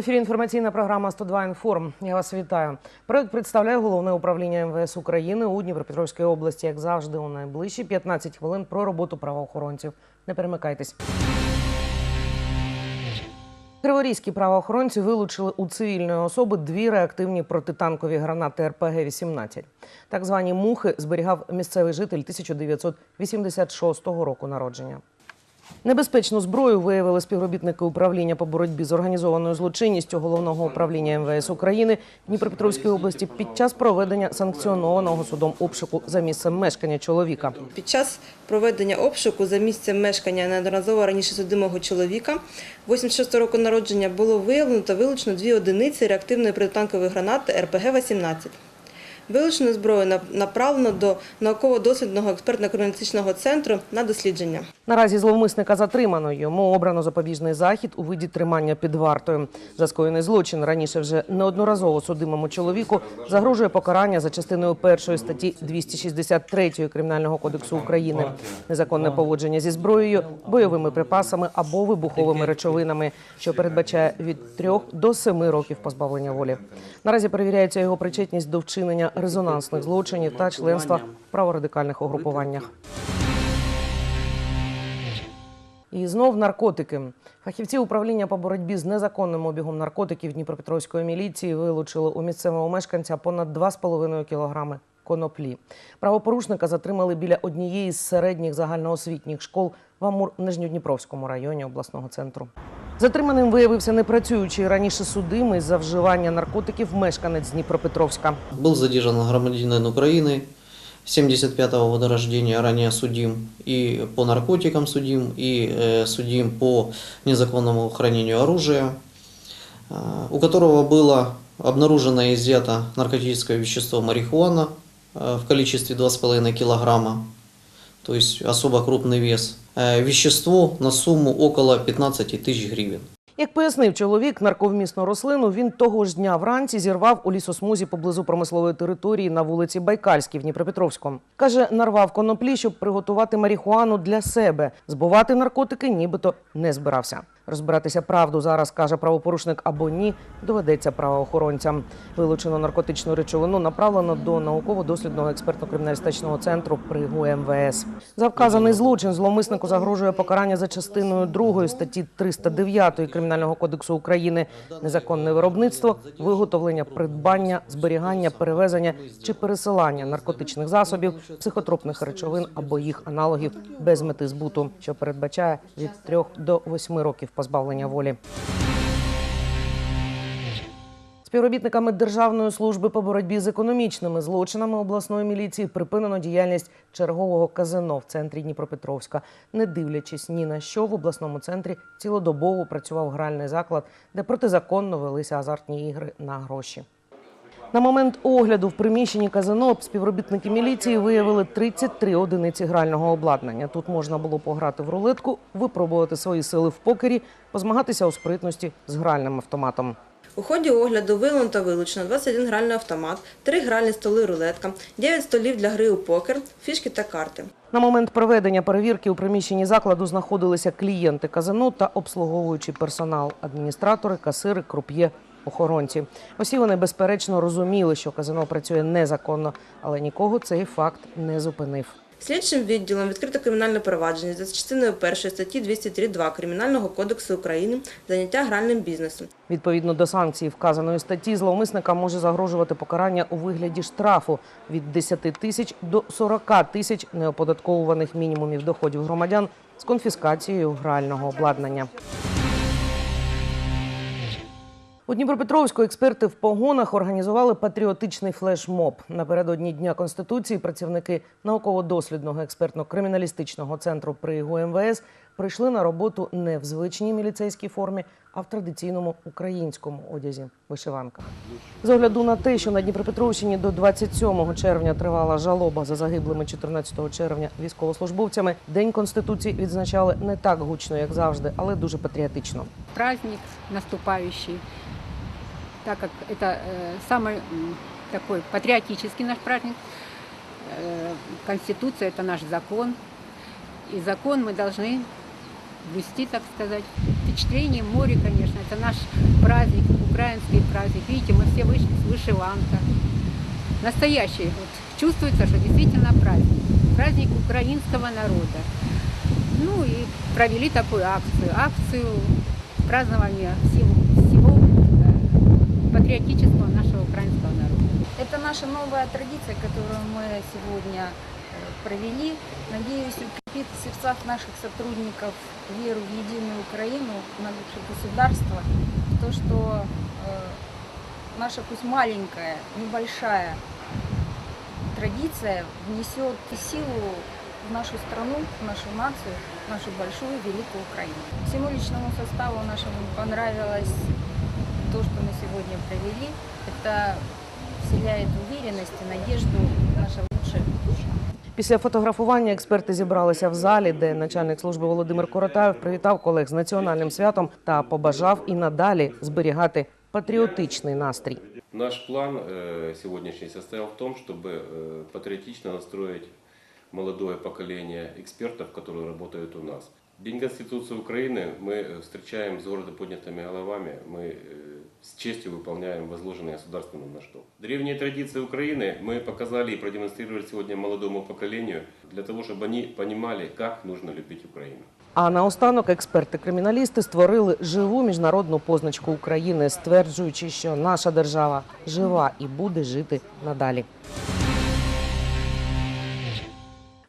ефірі інформаційна програма «102 інформ. Я вас вітаю. Проект представляє головне управління МВС України у Дніпропетровській області. Як завжди, у найближчі 15 хвилин про роботу правоохоронців. Не перемикайтесь. Криворізькі правоохоронці вилучили у цивільної особи дві реактивні протитанкові гранати РПГ-18. Так звані мухи зберігав місцевий житель 1986 року народження. Небезпечну зброю виявили співробітники управління по боротьбі з організованою злочинністю головного управління МВС України Дніпропетровської області під час проведення санкціонованого судом обшуку за місцем мешкання чоловіка. Під час проведення обшуку за місцем мешкання неодноразово раніше судимого чоловіка 86 року народження було виявлено та вилучено дві одиниці реактивної протитанкової гранати РПГ-18. Вилучену зброю на- направлено до науково-дослідного експертно-криміналістичного центру на дослідження. Наразі зловмисника затримано. Йому обрано запобіжний захід у виді тримання під вартою. За скоєний злочин раніше вже неодноразово судимому чоловіку загрожує покарання за частиною першої статті 263 Кримінального кодексу України. Незаконне поводження зі зброєю, бойовими припасами або вибуховими речовинами, що передбачає від 3 до 7 років позбавлення волі. Наразі перевіряється його причетність до вчинення резонансних злочинів та членства в праворадикальних угрупуваннях. І знов наркотики. Фахівці управління по боротьбі з незаконним обігом наркотиків Дніпропетровської міліції вилучили у місцевого мешканця понад 2,5 кілограми коноплі. Правопорушника затримали біля однієї з середніх загальноосвітніх школ в Амур-Нижньодніпровському районі обласного центру. Затриманим виявився непрацюючий раніше судимий за вживання наркотиків мешканець Дніпропетровська. Был задержан громадянин Украины 75-го года рождения, ранее судим и по наркотикам судим, и э, судим по незаконному хранению оружия, э, у которого было обнаружено и изъято наркотическое вещество марихуана э, в количестве 2,5 килограмма, то есть особо крупный вес. Э, Вещество на сумму около 15 тысяч гривен. Як пояснив чоловік, нарковмісну рослину він того ж дня вранці зірвав у лісосмузі поблизу промислової території на вулиці Байкальській в Дніпропетровському. Каже, нарвав коноплі, щоб приготувати марихуану для себе. Збувати наркотики нібито не збирався. Розбиратися правду зараз каже правопорушник або ні, доведеться правоохоронцям. Вилучену наркотичну речовину направлено до науково-дослідного експертно-криміналістичного центру при ГУМВС. За вказаний злочин зловмиснику загрожує покарання за частиною 2 статті 309 Кримінального кодексу України незаконне виробництво, виготовлення, придбання, зберігання, перевезення чи пересилання наркотичних засобів, психотропних речовин або їх аналогів без мети збуту, що передбачає від 3 до 8 років позбавлення волі. Співробітниками Державної служби по боротьбі з економічними злочинами обласної міліції припинено діяльність чергового казино в центрі Дніпропетровська. Не дивлячись ні на що, в обласному центрі цілодобово працював гральний заклад, де протизаконно велися азартні ігри на гроші. На момент огляду в приміщенні казино співробітники міліції виявили 33 одиниці грального обладнання. Тут можна було пограти в рулетку, випробувати свої сили в покері, позмагатися у спритності з гральним автоматом. У ході огляду виявлено та вилучено 21 гральний автомат, 3 гральні столи рулетка, 9 столів для гри у покер, фішки та карти. На момент проведення перевірки у приміщенні закладу знаходилися клієнти казино та обслуговуючий персонал, адміністратори, касири, круп'є, охоронці. Усі вони безперечно розуміли, що казино працює незаконно, але нікого цей факт не зупинив. Слідчим відділом відкрито кримінальне провадження за частиною 1 статті 203.2 Кримінального кодексу України заняття гральним бізнесом. Відповідно до санкцій вказаної статті, зловмисникам може загрожувати покарання у вигляді штрафу від 10 тисяч до 40 тисяч неоподатковуваних мінімумів доходів громадян з конфіскацією грального обладнання. У Дніпропетровську експерти в погонах організували патріотичний флешмоб. Напередодні Дня Конституції працівники науково-дослідного експертно-криміналістичного центру при ГУМВС прийшли на роботу не в звичній міліцейській формі, а в традиційному українському одязі вишиванках. З огляду на те, що на Дніпропетровщині до 27 червня тривала жалоба за загиблими 14 червня військовослужбовцями, День Конституції відзначали не так гучно, як завжди, але дуже патріотично. праздник наступающий, так как это э, самый такой патриотический наш праздник. Э, Конституция – это наш закон, и закон мы должны ввести, так сказать, впечатление море, конечно. Это наш праздник, украинский праздник. Видите, мы все вышли с вышиванка. Настоящий. Вот. Чувствуется, что действительно праздник. Праздник украинского народа. Ну и провели такую акцию. Акцию празднования э, патриотического нашего украинского народа. Это наша новая традиция, которую мы сегодня э, провели. Надеюсь, укрепит в сердцах наших сотрудников веру в единую Украину, в наше государство, в то, что э, наша пусть маленькая, небольшая традиция внесет силу в нашу страну, в нашу нацию, в нашу большую, великую Украину. Всему личному составу нашему понравилось то, что мы сегодня провели. Это вселяет уверенность и надежду в наше лучшее будущее. Після фотографування експерти зібралися в залі, де начальник служби Володимир Коротаєв привітав колег з національним святом та побажав і надалі зберігати патріотичний настрій. Наш план э, сегодняшний состоял в том, чтобы э, патриотично настроить молодое поколение экспертов, которые работают у нас. День Конституции Украины мы э, встречаем с гордо поднятыми головами, мы э, с честью выполняем возложенный государством на что. Древние традиции Украины мы показали и продемонстрировали сегодня молодому поколению для того, чтобы они понимали, как нужно любить Украину. А наостанок експерти-криміналісти створили живу міжнародну позначку України, стверджуючи, що наша держава жива і буде жити надалі.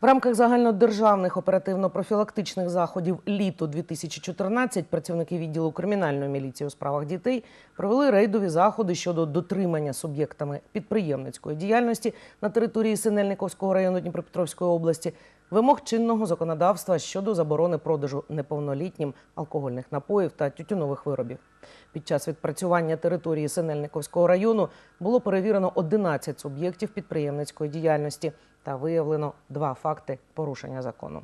В рамках загальнодержавних оперативно-профілактичних заходів літо 2014 працівники відділу кримінальної міліції у справах дітей провели рейдові заходи щодо дотримання суб'єктами підприємницької діяльності на території Синельниковського району Дніпропетровської області вимог чинного законодавства щодо заборони продажу неповнолітнім алкогольних напоїв та тютюнових виробів. Під час відпрацювання території Синельниковського району було перевірено 11 суб'єктів підприємницької діяльності та виявлено два факти порушення закону.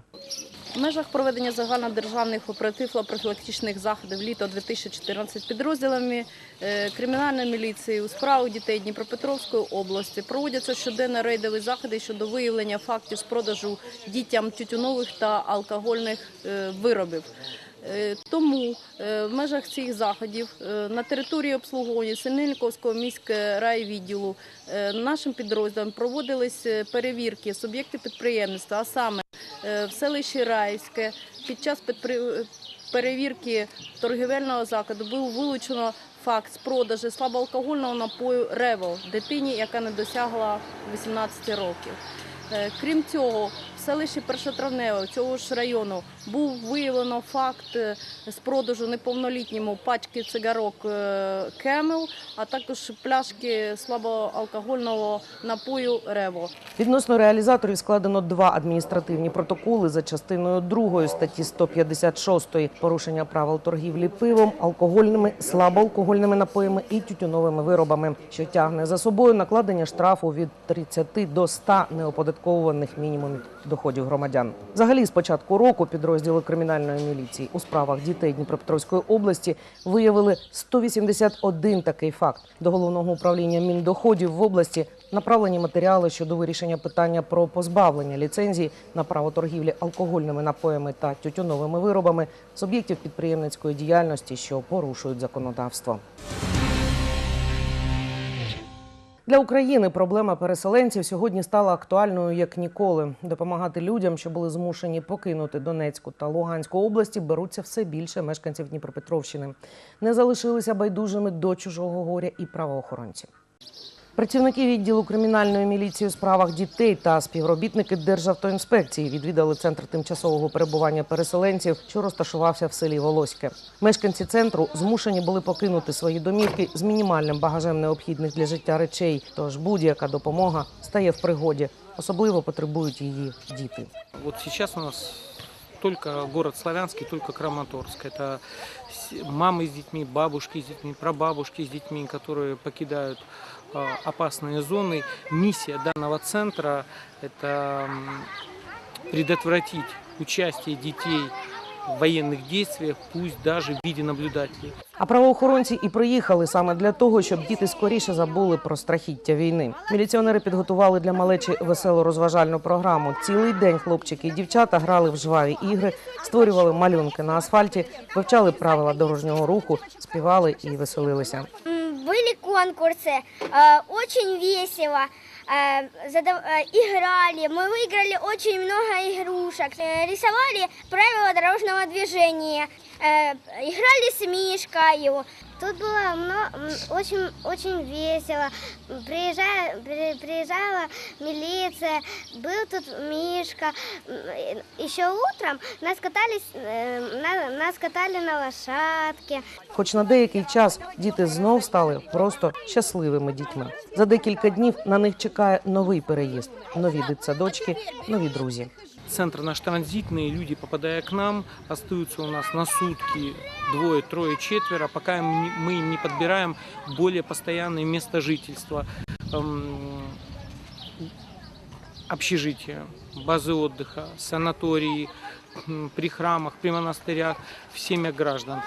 В межах проведення загальнодержавних оперативно-профілактичних заходів літо 2014 підрозділами е, кримінальної міліції у справах дітей Дніпропетровської області проводяться щоденно рейдові заходи щодо виявлення фактів з продажу дітям тютюнових та алкогольних е, виробів. Е, Тому в межах цих заходів на території обслуговування Синельниковського міського райвідділу нашим підрозділом проводились перевірки суб'єктів підприємництва, а саме в селищі Райське. під час перевірки торгівельного закладу був вилучено факт з продажу слабоалкогольного напою Ревел дитині, яка не досягла 18 років. Е, Крім цього, селищі Першотравневе цього ж району був виявлено факт е, з продажу неповнолітньому пачки цигарок е, Кемел, а також пляшки слабоалкогольного напою Рево. Відносно реалізаторів складено два адміністративні протоколи за частиною 2 статті 156 порушення правил торгівлі пивом, алкогольними, слабоалкогольними напоями і тютюновими виробами, що тягне за собою накладення штрафу від 30 до 100 неоподатковуваних мінімумів доходів громадян. Взагалі, з початку року підрозділи кримінальної міліції у справах дітей Дніпропетровської області виявили 181 такий факт. До головного управління міндоходів в області направлені матеріали щодо вирішення питання про позбавлення ліцензії на право торгівлі алкогольними напоями та тютюновими виробами з об'єктів підприємницької діяльності, що порушують законодавство. Для України проблема переселенців сьогодні стала актуальною як ніколи. Допомагати людям, що були змушені покинути Донецьку та Луганську області, беруться все більше мешканців Дніпропетровщини. Не залишилися байдужими до чужого горя і правоохоронці. Працівники відділу кримінальної міліції у справах дітей та співробітники Державтоінспекції відвідали центр тимчасового перебування переселенців, що розташувався в селі Волоське. Мешканці центру змушені були покинути свої домівки з мінімальним багажем необхідних для життя речей. Тож будь-яка допомога стає в пригоді. Особливо потребують її діти. Вот сейчас у нас только город Славянский, только Краматорск. Это с- мамы с детьми, бабушки с детьми, прабабушки с детьми, которые покидают а, опасные зоны. Миссия данного центра – это м, предотвратить участие детей военных действиях, пусть даже в виде наблюдателей. А правоохоронці і приїхали саме для того, щоб діти скоріше забули про страхіття війни. Міліціонери підготували для малечі весело розважальну програму. Цілий день хлопчики і дівчата грали в жваві ігри, створювали малюнки на асфальті, вивчали правила дорожнього руху, співали і веселилися. М, Были конкурсы, э, очень весело. э, задав- э, Играли, мы выиграли очень много игрушек, э, рисовали правила дорожного движения, э, играли с Мишкой. Тут было мно- м, очень, очень весело. Приезжая, при- приезжала милиция, был тут Мишка. М, Еще утром нас катались, э, на- нас катали на лошадке. Хоч на деякий час діти знов стали просто щасливими дітьми. За декілька днів на них чекає новий переїзд, нові дитсадочки, нові друзі. Центр наш транзитный, люди, попадая к нам, остаются у нас на сутки двое, трое, четверо, пока мы им не подбираем более постоянное место жительства. Эм, общежития, базы отдыха, санатории, при храмах, при монастырях, в семьях граждан.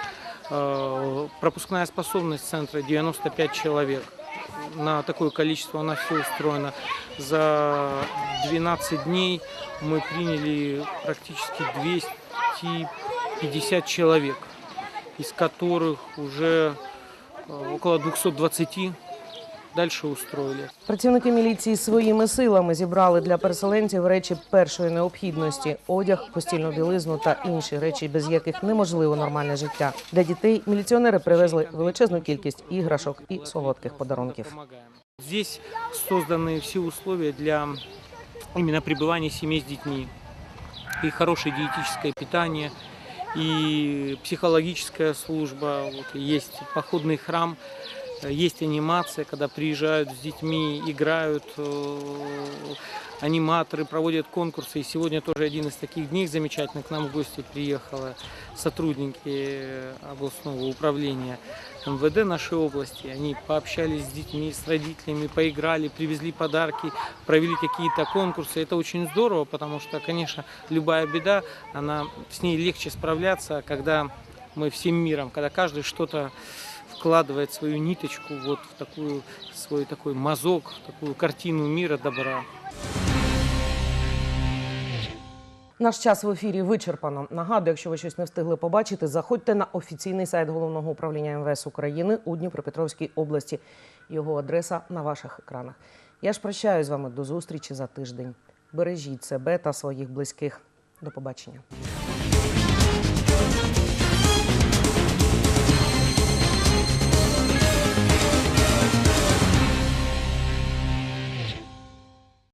Э, Пропускная способность центра 95 человек. На такое количество у нас все устроено. За 12 дней мы приняли практически 250 человек, из которых уже э, около 220 дальше устроили. Працівники міліції своїми силами зібрали для переселенців речі першої необхідності: одяг, постільну білизну та інші речі, без яких неможливо нормальне життя. Для дітей міліціонери привезли величезну кількість іграшок і солодких подарунків. Помогаем. Здесь созданы все условия для именно пребывания семьи с детьми. И хорошее диетическое питание, и психологическая служба. Вот, есть походный храм, э, есть анимация, когда приезжают с детьми, играют, э, аниматоры проводят конкурсы. И сегодня тоже один из таких дней замечательно к нам в гости приехала сотрудники э, областного управления МВД нашей области. Они пообщались с детьми, с родителями, поиграли, привезли подарки, провели какие-то конкурсы. Это очень здорово, потому что, конечно, любая беда, она с ней легче справляться, когда мы всем миром, когда каждый что-то вкладывает свою ниточку вот в такую свой такой мазок, в такую картину мира добра. Наш час в ефірі вичерпано. Нагадую, якщо ви щось не встигли побачити, заходьте на офіційний сайт головного управління МВС України у Дніпропетровській області. Його адреса на ваших екранах. Я ж прощаюсь з вами до зустрічі за тиждень. Бережіть себе та своїх близьких. До побачення.